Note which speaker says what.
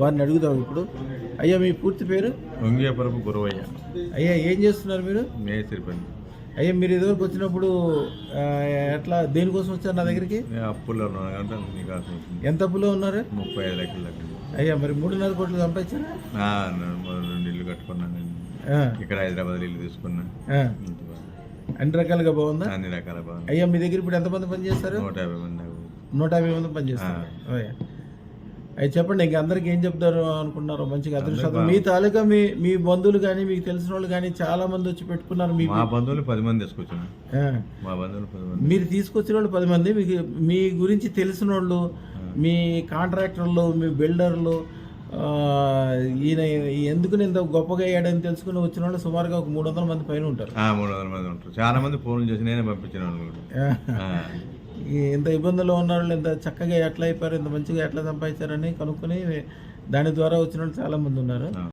Speaker 1: వారిని అడుగుదాం ఇప్పుడు. అయ్యా మీ పూర్తి పేరు?
Speaker 2: వంగేపరపు గురవయ్య.
Speaker 1: అయ్యా ఏం చేస్తున్నారు మీరు?
Speaker 2: మేస్త్రి పని
Speaker 1: అయ్యా మీరు ఇదివరకు వచ్చినప్పుడు ఎట్లా దేనికోసం వచ్చారు నా దగ్గరికి?
Speaker 2: ఉన్నాను అవుతుంది.
Speaker 1: ఎంత అప్పులో ఉన్నారు?
Speaker 2: ముప్పై ఐదు లక్షల
Speaker 1: అయ్యా మరి మూడున్నర కోట్లు సంపాదించారా?
Speaker 2: రెండు ఇల్లు కట్టుకున్నాను ఇక్కడ హైదరాబాద్ ఇల్లు తీసుకున్నా.
Speaker 1: అన్ని రకాలుగా బాగుందా?
Speaker 2: అన్ని రకాల బాగుంది.
Speaker 1: అయ్యా మీ దగ్గర ఇప్పుడు ఎంతమంది పని చేస్తారు
Speaker 2: నూట యాభై మంది.
Speaker 1: నూట యాభై మంది పని చేస్తారు అయ్యి చెప్పండి ఇంక అందరికి ఏం చెప్తారు అనుకున్నారు? మంచిగా అదృష్టం. మీ తాలూకా మీ మీ బంధువులు కానీ మీకు తెలిసిన వాళ్ళు కానీ చాలా మంది వచ్చి పెట్టుకున్నారు. మీ
Speaker 2: మా బంధువులు పది మంది తీసుకొచ్చాను. మా బంధువులు పది మంది.
Speaker 1: మీరు తీసుకొచ్చిన వాళ్ళు పది మంది. మీకు మీ గురించి తెలిసిన వాళ్ళు మీ కాంట్రాక్టర్లు మీ బిల్డర్లు ఈయన ఎందుకు ఇంత గొప్పగా అయ్యాడని తెలుసుకుని వచ్చిన వాళ్ళు సుమారుగా ఒక మూడు వందల మంది పైన ఉంటారు.
Speaker 2: ఆ, మూడు వందల మంది ఉంటారు. చాలా మంది ఫోన్లు చేసి నేనే పంపించిన వాళ్ళు
Speaker 1: ఎంత ఇంత ఇబ్బందుల్లో ఉన్న ఇంత చక్కగా ఎట్లా అయిపోయారు ఇంత మంచిగా ఎట్లా సంపాదించారని కనుక్కొని దాని ద్వారా వచ్చిన వాళ్ళు చాలా మంది ఉన్నారు.